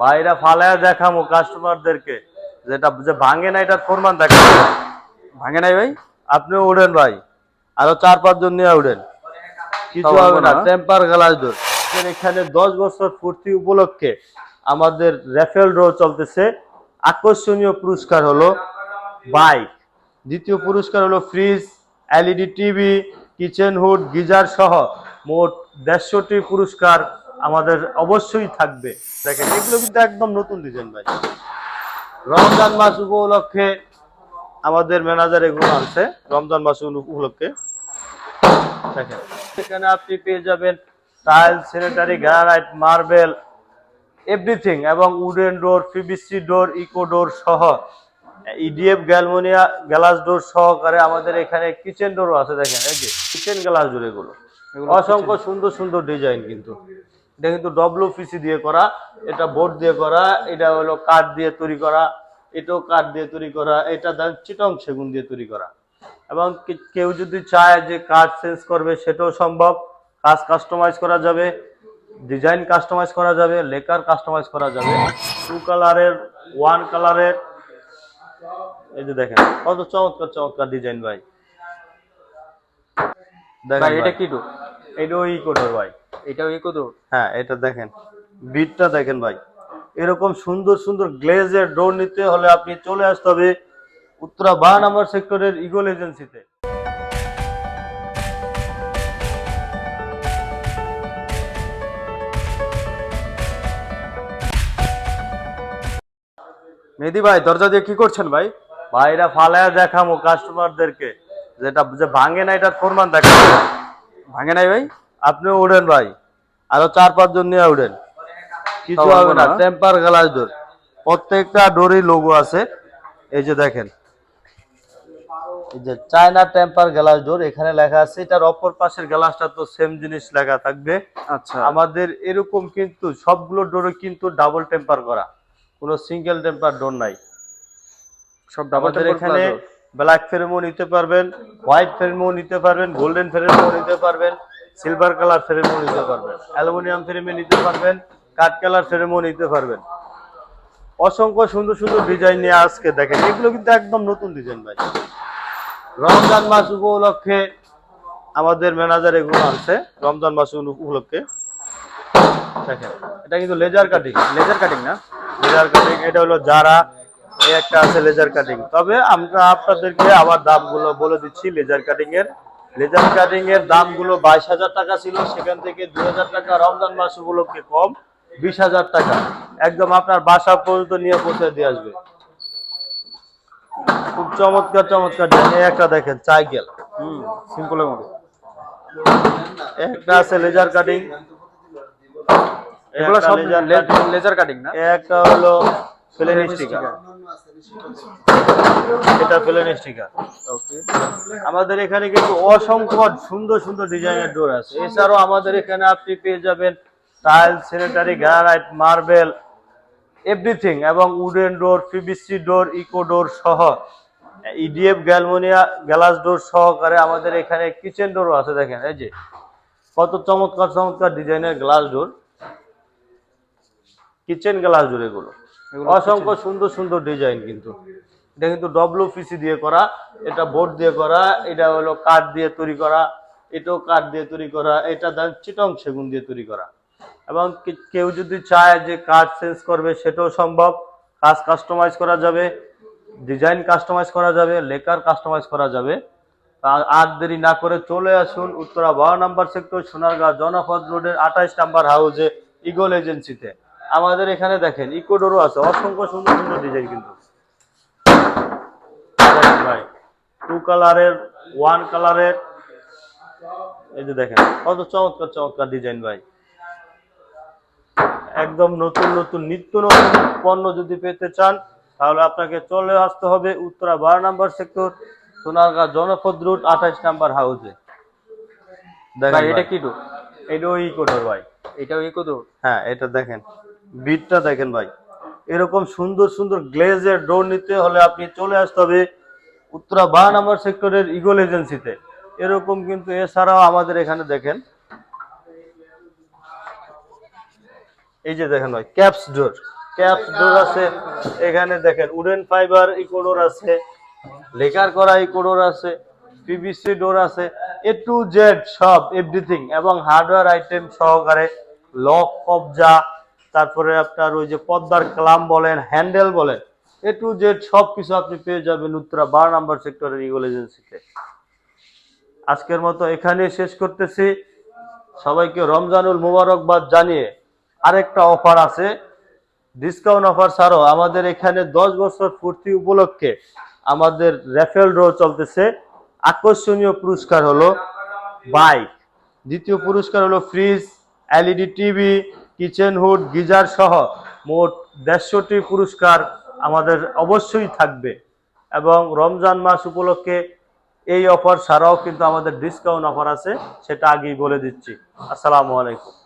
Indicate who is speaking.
Speaker 1: ভাইরা ফালায় দেখামো কাস্টমারদেরকে যেটা যে ভাঙে না এটার প্রমাণ দেখাবো
Speaker 2: ভাঙে নাই ভাই?
Speaker 1: আপনি উড়েন ভাই। আরও চার পাঁচ জন নিয়ে উড়েন। কিছু হবে না।
Speaker 2: না?
Speaker 1: টেম্পার গ্লাস ডোর এখানে দশ বছর পূর্তি উপলক্ষে আমাদের রেফেল ড্র চলতেছে। আকর্ষণীয় পুরস্কার হলো বাইক। দ্বিতীয় পুরস্কার হলো fridge LED TV kitchen hood geyser সহ মোট দেড়শোটি পুরস্কার আমাদের অবশ্যই থাকবে। দেখেন এগুলো কিন্তু একদম নতুন ডিজাইন ভাই। রমজান মাস উপলক্ষে আমাদের ম্যানেজার এগুলো আনছে। রমজান মাস উপলক্ষে দেখেন এখানে আপনি পেয়ে যাবেন tile sanitary granite marble everything এবং wooden door PVC door eco door সহ ইডিএফ গ্যালমোনিয়া গ্লাস ডোর সহকারে আমাদের এখানে কিচেন ডোরও আছে। দেখেন এই যে কিচেন গ্লাস ডোর এগুলো। অসংখ্য সুন্দর সুন্দর ডিজাইন কিন্তু। এটা কিন্তু ডব্লিউপিসি দিয়ে করা এটা বোর্ড দিয়ে করা এটা হলো কাঠ দিয়ে তৈরি করা এটাও কাঠ দিয়ে তৈরি করা এটা চিটং সেগুন দিয়ে তৈরি করা। এবং কেউ যদি চায় যে কাঠ চেঞ্জ করবে সেটাও সম্ভব। কাজ কাস্টমাইজ করা যাবে ডিজাইন কাস্টমাইজ করা যাবে লেকার কাস্টমাইজ করা যাবে। টু কালারের ওয়ান কালারের এই যে দেখেন কত চমৎকার চমৎকার ডিজাইন ভাই। দেখেন
Speaker 2: এটা কি ডোর
Speaker 1: এটা ওই কোডর ভাই।
Speaker 2: এটাও ইকো ডোর
Speaker 1: হ্যাঁ এটা দেখেন। বিটটা দেখেন ভাই। এরকম সুন্দর সুন্দর গ্লেজের ডোর নিতে হলে আপনি চলে আসতে হবে উত্তরা বা নাম্বার সেক্টরের ইগল এজেন্সিতে।
Speaker 2: মেহেদি ভাই দরজা দিয়ে কি করছেন ভাই?
Speaker 1: ভাইরা ফালায় দেখামো কাস্টমারদেরকে যেটা যে ভাঙে না এটার প্রমাণ দেখাবো
Speaker 2: ভাঙে নাই ভাই?
Speaker 1: আপনি উড়েন ভাই। আরও চার পাঁচ জন নিয়ে উড়েন। কিছু হবে না? টেম্পার গ্লাস ডোর প্রত্যেকটা ডোরই লোগো আছে। এই যে দেখেন। এই যে চায়না টেম্পার গ্লাস ডোর এখানে লেখা আছে এটার অপর পাশের গ্লাসটা তো সেম জিনিস লেখা থাকবে।
Speaker 2: আচ্ছা।
Speaker 1: আমাদের এরকম কিন্তু সবগুলো ডোরে কিন্তু ডাবল টেম্পার করা। কোনো সিঙ্গেল টেম্পার ডোর নাই।
Speaker 2: সব ডাবল
Speaker 1: এখানে ব্ল্যাক ফ্রেমও নিতে পারবেন হোয়াইট ফ্রেমও নিতে পারবেন গোল্ডেন ফ্রেমও নিতে পারবেন। সিলভার কালার ফ্রেমও নিতে পারবেন। অ্যালুমিনিয়াম ফ্রেমে নিতে পারবেন। কাঠ কালার ফ্রেমও নিতে পারবেন। অসংখ্য সুন্দর সুন্দর ডিজাইন নিয়ে আজকে দেখেন। এগুলো কিন্তু একদম নতুন ডিজাইন ভাই। রমজান মাস উপলক্ষে আমাদের ম্যানেজার এগুলো আনছে। রমজান মাস উপলক্ষে। দেখেন এটা কিন্তু লেজার কাটিং
Speaker 2: লেজার কাটিং না?
Speaker 1: লেজার কাটিং এটা হলো যারা এই একটা আছে লেজার কাটিং তবে আমরা আপনাদেরকে আবার দামগুলো বলে দিচ্ছি লেজার কাটিং এর। লেজার কাটিং এর দামগুলো বাইশ হাজার টাকা ছিল সেখান থেকে দুই হাজার টাকা রমজান মাস উপলক্ষে কম বিশ হাজার টাকা। একদম আপনার বাসা পর্যন্ত নিয়ে পৌঁছে দিয়ে আসবে। খুব চমৎকার চমৎকার। একটা দেখেন সাইকেল
Speaker 2: হুম সিম্পলের মধ্যে।
Speaker 1: একটা আছে লেজার কাটিং
Speaker 2: এগুলো সব
Speaker 1: লেজার কাটিং
Speaker 2: না?
Speaker 1: একটা হলো প্লেন স্টিকার। এটা প্লেন স্টিকার
Speaker 2: ওকে
Speaker 1: আমাদের এখানে কিন্তু অসংখ্য সুন্দর সুন্দর ডিজাইনের ডোর আছে। এছাড়াও আমাদের এখানে আপনি পেয়ে যাবেন tile sanitary granite marble everything এবং wooden door PVC door eco door সহ ইডিএফ গ্যালমোনিয়া গ্লাস ডোর সহকারে আমাদের এখানে কিচেন ডোরও আছে দেখেন এই যে। কত চমৎকার চমৎকার ডিজাইনের glass door kitchen glass door এগুলো। অসংখ্য সুন্দর সুন্দর ডিজাইন কিন্তু। এটা কিন্তু ডব্লিউপিসি দিয়ে করা এটা বোর্ড দিয়ে করা এটা হলো কাঠ দিয়ে তৈরি করা এটাও কাঠ দিয়ে তৈরি করা এটা ধরেন চিটং সেগুন দিয়ে তৈরি করা। এবং কেউ যদি চায় যে কাঠ চেঞ্জ করবে সেটাও সম্ভব। কাজ কাস্টমাইজ করা যাবে ডিজাইন কাস্টমাইজ করা যাবে লেকার কাস্টমাইজ করা যাবে। আর- দেরি না করে চলে আসুন উত্তরা বারো নাম্বার সেক্টর সোনারগাঁও জনপদ রোডের আঠাইশ নাম্বার হাউসে ইগল এজেন্সিতে। আমাদের এখানে দেখেন ইকোডোরও আছে। অসংখ্য সুন্দর সুন্দর ডিজাইন কিন্তু। ভাই টু কালারের ওয়ান কালারের এই যে দেখেন কত চমৎকার চমৎকার ডিজাইন ভাই। একদম নতুন নতুন নিত্য নতুন পণ্য যদি পেতে চান তাহলে আপনাকে চলে আসতে হবে উত্তরা বারো নাম্বার সেক্টর সোনারগাঁ জনপদ রুট আঠাইশ নাম্বার হাউসে দেখেন
Speaker 2: এটা কি ডোর
Speaker 1: এটা ওই কোডর ভাই।
Speaker 2: এটাও ইকো ডোর
Speaker 1: হ্যাঁ এটা দেখেন। বিটটা দেখেন ভাই। এরকম সুন্দর সুন্দর গ্লেজের ডোর নিতে হলে আপনি চলে আসতে হবে উত্তরা বা নাম্বার সেক্টরের ইগল এজেন্সিতে। এরকম কিন্তু এছাড়াও আমাদের এখানে দেখেন। এই যে দেখেন ভাই, ক্যাপস ডোর। ক্যাপস ডোর আছে, এখানে দেখেন, উডেন ফাইবার ইকোডোর আছে, লেকার করা ইকোডোর আছে, পিভিসি ডোর আছে, এ টু জেড সব এভরিথিং এবং হার্ডওয়্যার আইটেম সহকারে লক, কবজা তারপরে আপনার ওই যে পদ্মার ক্লাম বলেন, হ্যান্ডেল বলেন, এ টু জেড সব কিছু আপনি পেয়ে যাবেন উত্তরা বারো নাম্বার সেক্টরের ইগল এজেন্সিতে আজকের মতো এখানে শেষ করতেছি। সবাইকে রমজানুল মুবারকবাদ জানিয়ে আরেকটা অফার আছে। ডিসকাউন্ট অফার ছাড়াও আমাদের এখানে দশ বছর পূর্তি উপলক্ষে আমাদের র্যাফেল ড্র চলতেছে। আকর্ষণীয় পুরস্কার হলো বাইক। দ্বিতীয় পুরস্কার হলো fridge, LED, TV kitchen hood, geyser সহ মোট দেড়শোটি পুরস্কার আমাদের অবশ্যই থাকবে। এবং রমজান মাস উপলক্ষে এই অফার ছাড়াও কিন্তু আমাদের ডিসকাউন্ট অফার আছে, সেটা আগেই বলে দিচ্ছি। আসসালামু আলাইকুম।